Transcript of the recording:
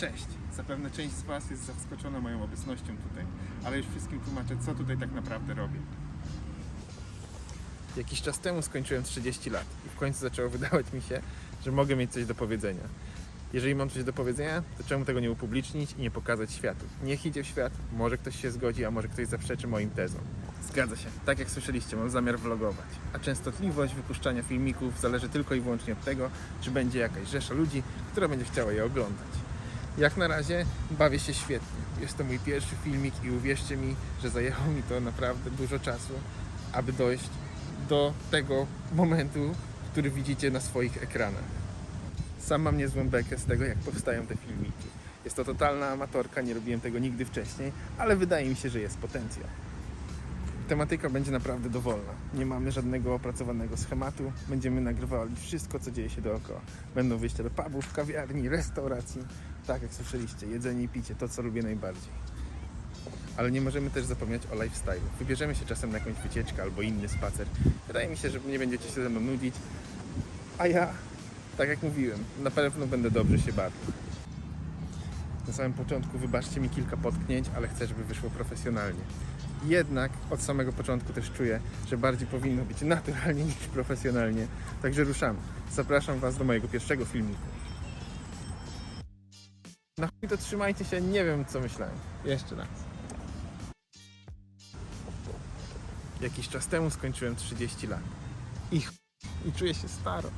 Cześć! Zapewne część z Was jest zaskoczona moją obecnością tutaj, ale już wszystkim tłumaczę, co tutaj tak naprawdę robię. Jakiś czas temu skończyłem 30 lat i w końcu zaczęło wydawać mi się, że mogę mieć coś do powiedzenia. Jeżeli mam coś do powiedzenia, to czemu tego nie upublicznić i nie pokazać światu? Niech idzie w świat, może ktoś się zgodzi, a może ktoś zaprzeczy moim tezom. Zgadza się, tak jak słyszeliście, mam zamiar vlogować. A częstotliwość wypuszczania filmików zależy tylko i wyłącznie od tego, czy będzie jakaś rzesza ludzi, która będzie chciała je oglądać. Jak na razie bawię się świetnie. Jest to mój pierwszy filmik i uwierzcie mi, że zajęło mi to naprawdę dużo czasu, aby dojść do tego momentu, który widzicie na swoich ekranach. Sam mam niezłą bekę z tego, jak powstają te filmiki. Jest to totalna amatorka, nie robiłem tego nigdy wcześniej, ale wydaje mi się, że jest potencjał. Tematyka będzie naprawdę dowolna. Nie mamy żadnego opracowanego schematu. Będziemy nagrywali wszystko, co dzieje się dookoła. Będą wyjścia do pubów, kawiarni, restauracji. Tak jak słyszeliście, jedzenie i picie, to co lubię najbardziej. Ale nie możemy też zapomnieć o lifestyle. Wybierzemy się czasem na jakąś wycieczkę albo inny spacer. Wydaje mi się, że nie będziecie się ze mną nudzić. A ja, tak jak mówiłem, na pewno będę dobrze się bawił. Na samym początku wybaczcie mi kilka potknięć, ale chcę, żeby wyszło profesjonalnie. Jednak od samego początku też czuję, że bardziej powinno być naturalnie niż profesjonalnie. Także ruszamy. Zapraszam Was do mojego pierwszego filmiku. Na chuj to trzymajcie się, nie wiem co myślałem. Jeszcze raz. Jakiś czas temu skończyłem 30 lat. I, ch- i czuję się staro.